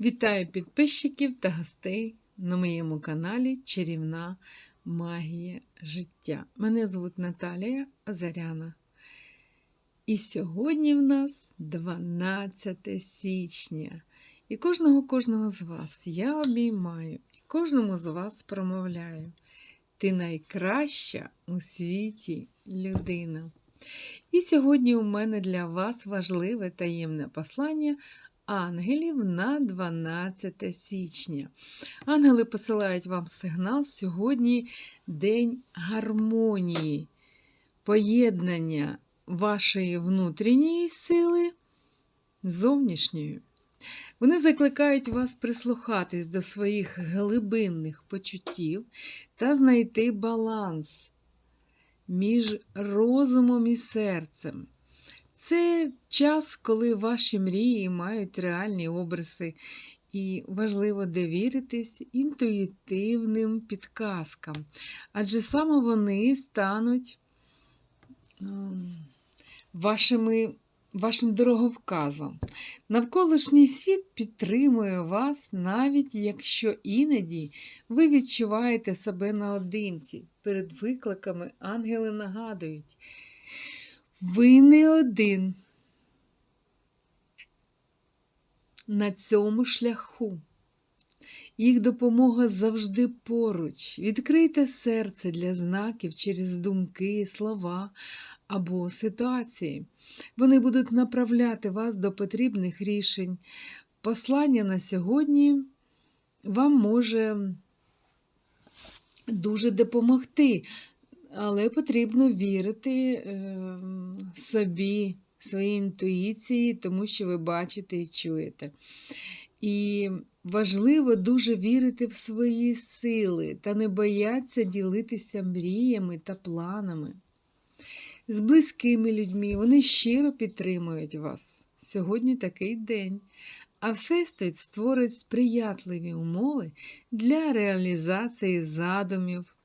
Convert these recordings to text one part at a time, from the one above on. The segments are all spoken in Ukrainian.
Вітаю підписчиків та гостей на моєму каналі Чарівна Магія життя. Мене звуть Наталія Азаряна. І сьогодні в нас 12 січня. І кожного кожного з вас я обіймаю, і кожному з вас промовляю. Ти найкраща у світі людина. І сьогодні у мене для вас важливе таємне послання ангелів на 12 січня. Ангели посилають вам сигнал сьогодні день гармонії, поєднання вашої внутрішньої сили зовнішньою. Вони закликають вас прислухатись до своїх глибинних почуттів та знайти баланс між розумом і серцем. Це час, коли ваші мрії мають реальні обриси, і важливо довіритись інтуїтивним підказкам, адже саме вони стануть ем, вашими, вашим дороговказом. Навколишній світ підтримує вас, навіть якщо іноді ви відчуваєте себе наодинці. Перед викликами ангели нагадують. Ви не один на цьому шляху. Їх допомога завжди поруч. Відкрийте серце для знаків через думки, слова або ситуації. Вони будуть направляти вас до потрібних рішень. Послання на сьогодні вам може дуже допомогти але потрібно вірити е, собі, своїй інтуїції, тому що ви бачите і чуєте. І важливо дуже вірити в свої сили та не боятися ділитися мріями та планами. З близькими людьми вони щиро підтримують вас. Сьогодні такий день. А Всесвіт створить сприятливі умови для реалізації задумів,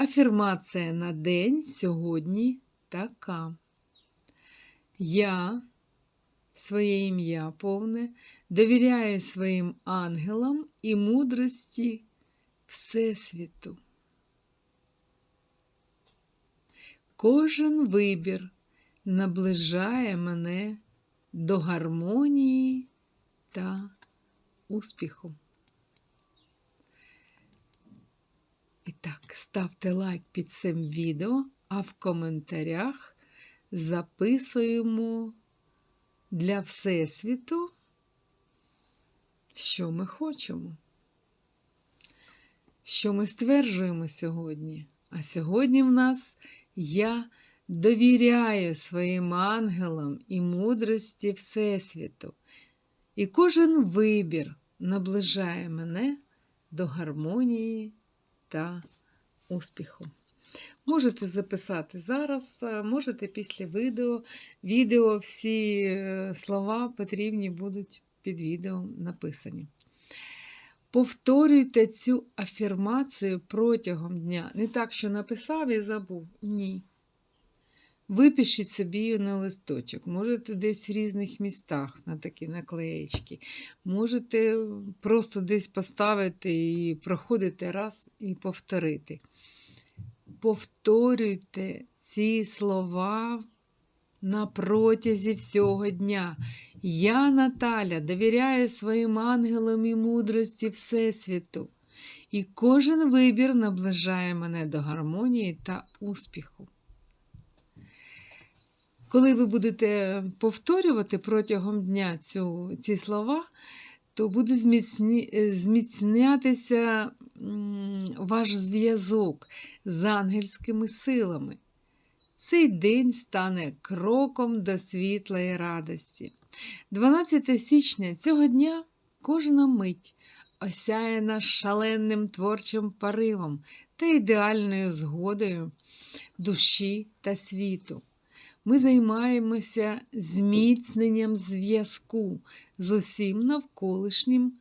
Афірмація на день сьогодні така. Я, своє ім'я повне, довіряю своїм ангелам і мудрості Всесвіту. Кожен вибір наближає мене до гармонії та успіху. І так, ставте лайк під цим відео, а в коментарях записуємо для Всесвіту, що ми хочемо. Що ми стверджуємо сьогодні? А сьогодні в нас я довіряю своїм ангелам і мудрості Всесвіту. І кожен вибір наближає мене до гармонії та успіху. Можете записати зараз, можете після відео. Відео всі е, слова потрібні будуть під відео написані. Повторюйте цю афірмацію протягом дня. Не так, що написав і забув. Ні. Випишіть собі на листочок, можете десь в різних містах на такі наклеєчки. Можете просто десь поставити і проходити раз і повторити. Повторюйте ці слова на протязі всього дня. Я, Наталя, довіряю своїм ангелам і мудрості Всесвіту. І кожен вибір наближає мене до гармонії та успіху. Коли ви будете повторювати протягом дня цю, ці слова, то буде зміцні, зміцнятися ваш зв'язок з ангельськими силами. Цей день стане кроком до світлої радості. 12 січня цього дня кожна мить осяяна шаленим творчим поривом та ідеальною згодою душі та світу ми займаємося зміцненням зв'язку з усім навколишнім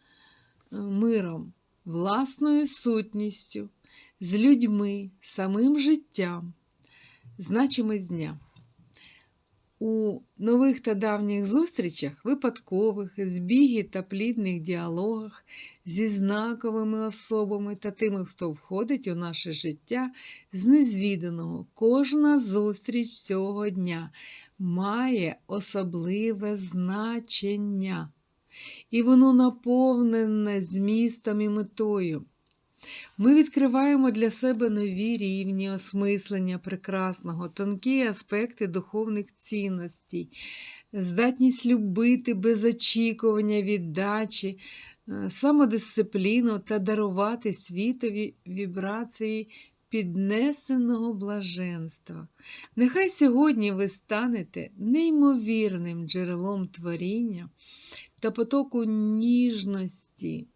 е, миром, власною сутністю, з людьми, самим життям. Значимость дня. У нових та давніх зустрічах, випадкових, збігі та плідних діалогах зі знаковими особами та тими, хто входить у наше життя з незвіданого. Кожна зустріч цього дня має особливе значення, і воно наповнене змістом і метою. Ми відкриваємо для себе нові рівні осмислення прекрасного, тонкі аспекти духовних цінностей, здатність любити без очікування віддачі, е, самодисципліну та дарувати світові вібрації піднесеного блаженства. Нехай сьогодні ви станете неймовірним джерелом творіння та потоку ніжності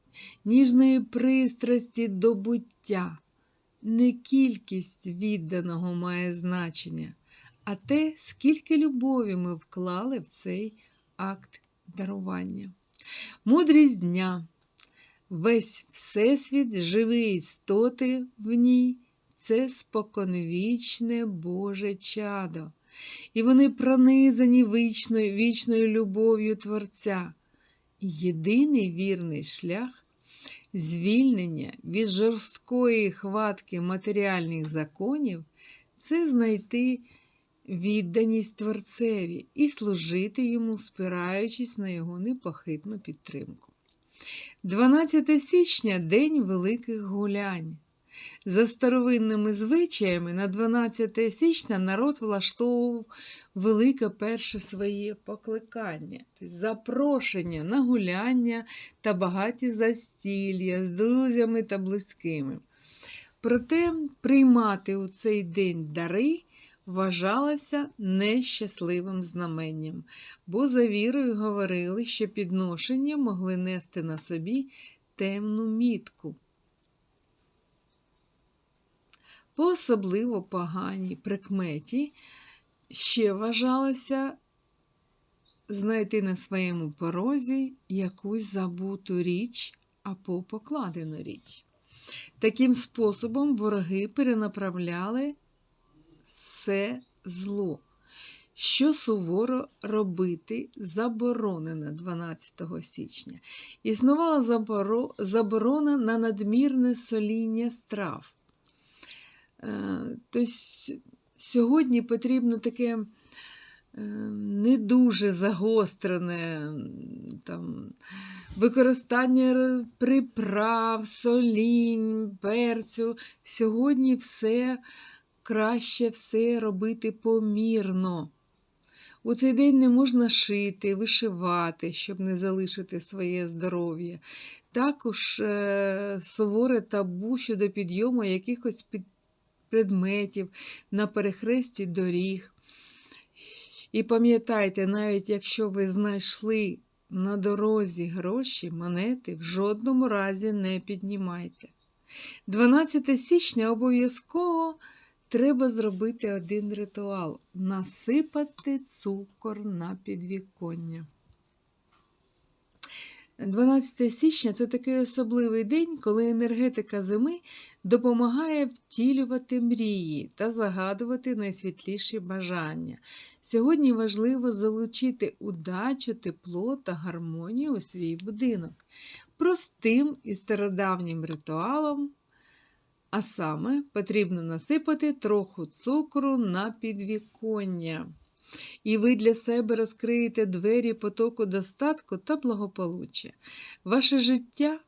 ніжної пристрасті до буття. Не кількість відданого має значення, а те, скільки любові ми вклали в цей акт дарування. Мудрість дня, весь Всесвіт, живі істоти в ній це споконвічне Боже чадо, і вони пронизані вічною, вічною любов'ю Творця. Єдиний вірний шлях звільнення від жорсткої хватки матеріальних законів це знайти відданість Творцеві і служити йому, спираючись на його непохитну підтримку. 12 січня День Великих Гулянь. За старовинними звичаями на 12 січня народ влаштовував велике перше своє покликання, тобто запрошення на гуляння та багаті застілля з друзями та близькими. Проте приймати у цей день дари вважалося нещасливим знаменням, бо за вірою говорили, що підношення могли нести на собі темну мітку. По особливо поганій прикметі ще вважалося знайти на своєму порозі якусь забуту річ або покладену річ. Таким способом вороги перенаправляли все зло, що суворо робити заборонено 12 січня. Існувала заборона на надмірне соління страв. Тобто сьогодні потрібно таке е, не дуже загострене там, використання приправ, солінь, перцю. Сьогодні все краще все робити помірно. У цей день не можна шити, вишивати, щоб не залишити своє здоров'я. Також е, суворе табу щодо підйому якихось під предметів на перехресті доріг. І пам'ятайте, навіть якщо ви знайшли на дорозі гроші, монети, в жодному разі не піднімайте. 12 січня обов'язково треба зробити один ритуал насипати цукор на підвіконня. 12 січня це такий особливий день, коли енергетика зими допомагає втілювати мрії та загадувати найсвітліші бажання. Сьогодні важливо залучити удачу, тепло та гармонію у свій будинок простим і стародавнім ритуалом. А саме потрібно насипати трохи цукру на підвіконня і ви для себе розкриєте двері потоку достатку та благополуччя. Ваше життя.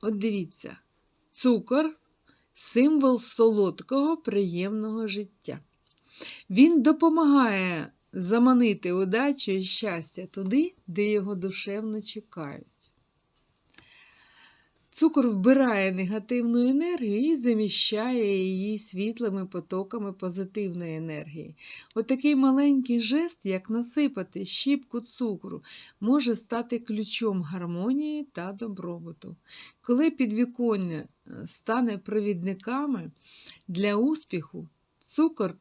От дивіться, цукор символ солодкого, приємного життя. Він допомагає заманити удачу і щастя туди, де його душевно чекають. Цукор вбирає негативну енергію і заміщає її світлими потоками позитивної енергії. Отакий От маленький жест, як насипати щіпку цукру, може стати ключом гармонії та добробуту. Коли підвіконня е, стане провідниками для успіху, Цукор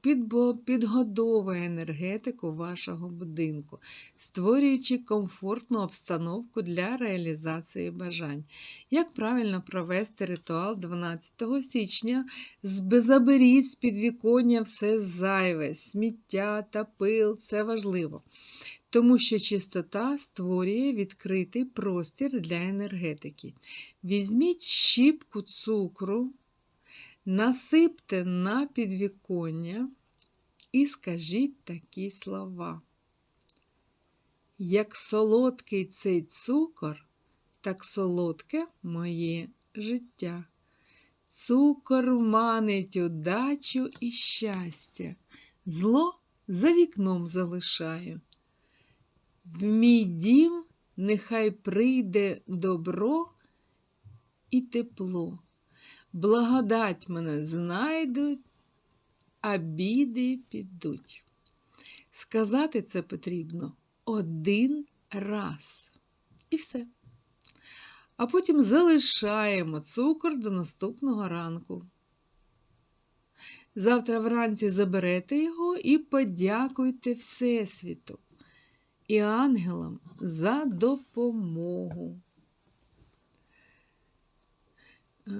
підгодовує енергетику вашого будинку, створюючи комфортну обстановку для реалізації бажань. Як правильно провести ритуал 12 січня? Заберіть з підвіконня все зайве, сміття та пил це важливо. Тому що чистота створює відкритий простір для енергетики. Візьміть щіпку цукру, насипте на підвіконня і скажіть такі слова. Як солодкий цей цукор, так солодке моє життя. Цукор манить удачу і щастя, зло за вікном залишаю. В мій дім нехай прийде добро і тепло. Благодать мене знайдуть, а біди підуть. Сказати це потрібно один раз. І все. А потім залишаємо цукор до наступного ранку. Завтра вранці заберете його і подякуйте Всесвіту і ангелам за допомогу.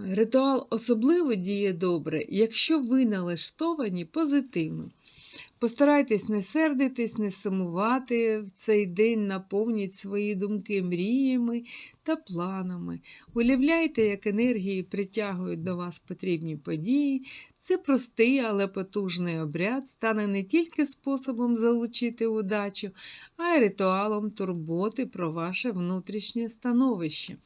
Ритуал особливо діє добре, якщо ви налаштовані позитивно. Постарайтесь не сердитись, не сумувати. В цей день наповніть свої думки мріями та планами. Уявляйте, як енергії притягують до вас потрібні події. Це простий, але потужний обряд стане не тільки способом залучити удачу, а й ритуалом турботи про ваше внутрішнє становище.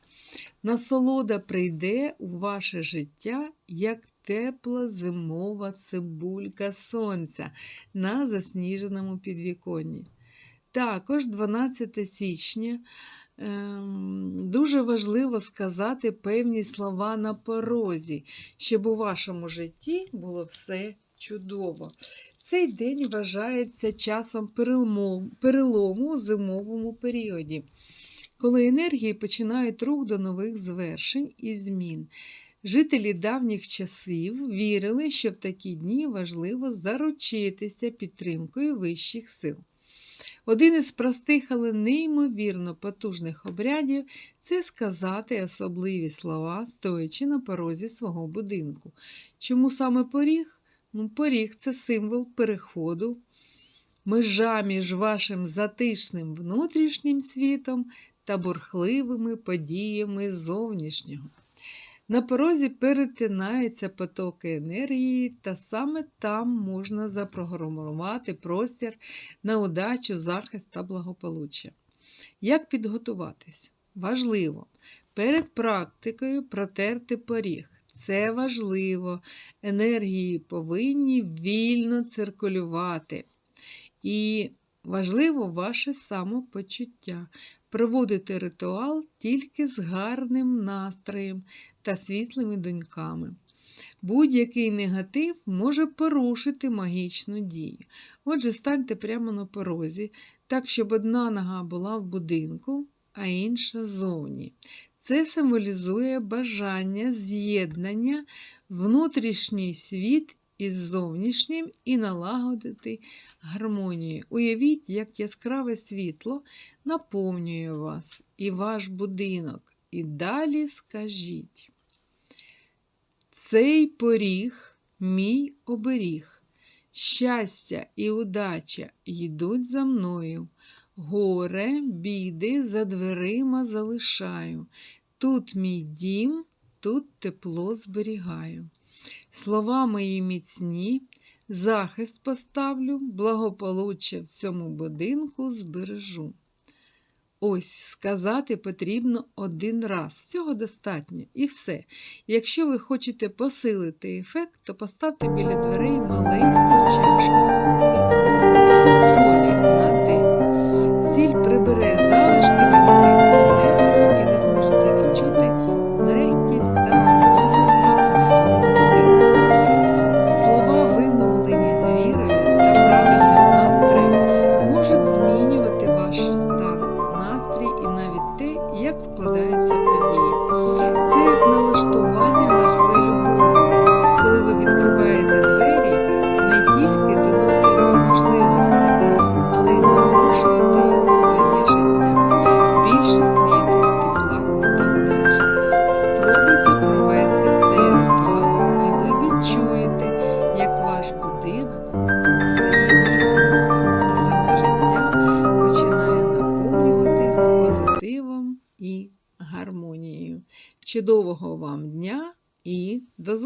Насолода прийде у ваше життя як тепла зимова цибулька сонця на засніженому підвіконні. Також 12 січня ем, дуже важливо сказати певні слова на порозі, щоб у вашому житті було все чудово. Цей день вважається часом перелому, у зимовому періоді, коли енергії починають рух до нових звершень і змін. Жителі давніх часів вірили, що в такі дні важливо заручитися підтримкою вищих сил. Один із простих, але неймовірно потужних обрядів це сказати особливі слова, стоячи на порозі свого будинку. Чому саме поріг? Ну, поріг це символ переходу, межа між вашим затишним внутрішнім світом та бурхливими подіями зовнішнього. На порозі перетинаються потоки енергії, та саме там можна запрограмувати простір на удачу, захист та благополуччя. Як підготуватись? Важливо перед практикою протерти поріг. Це важливо. Енергії повинні вільно циркулювати. І важливо ваше самопочуття. Проводити ритуал тільки з гарним настроєм та світлими доньками. Будь-який негатив може порушити магічну дію. Отже, станьте прямо на порозі, так, щоб одна нога була в будинку, а інша зовні. Це символізує бажання з'єднання внутрішній світ із зовнішнім і налагодити гармонію. Уявіть, як яскраве світло наповнює вас і ваш будинок. І далі скажіть. Цей поріг мій оберіг. Щастя і удача йдуть за мною. Горе, біди за дверима залишаю. Тут мій дім, тут тепло зберігаю. Слова мої міцні, захист поставлю, благополуччя в цьому будинку збережу. Ось сказати потрібно один раз. Всього достатньо. І все. Якщо ви хочете посилити ефект, то поставте біля дверей маленьку чашку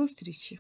зустрічі!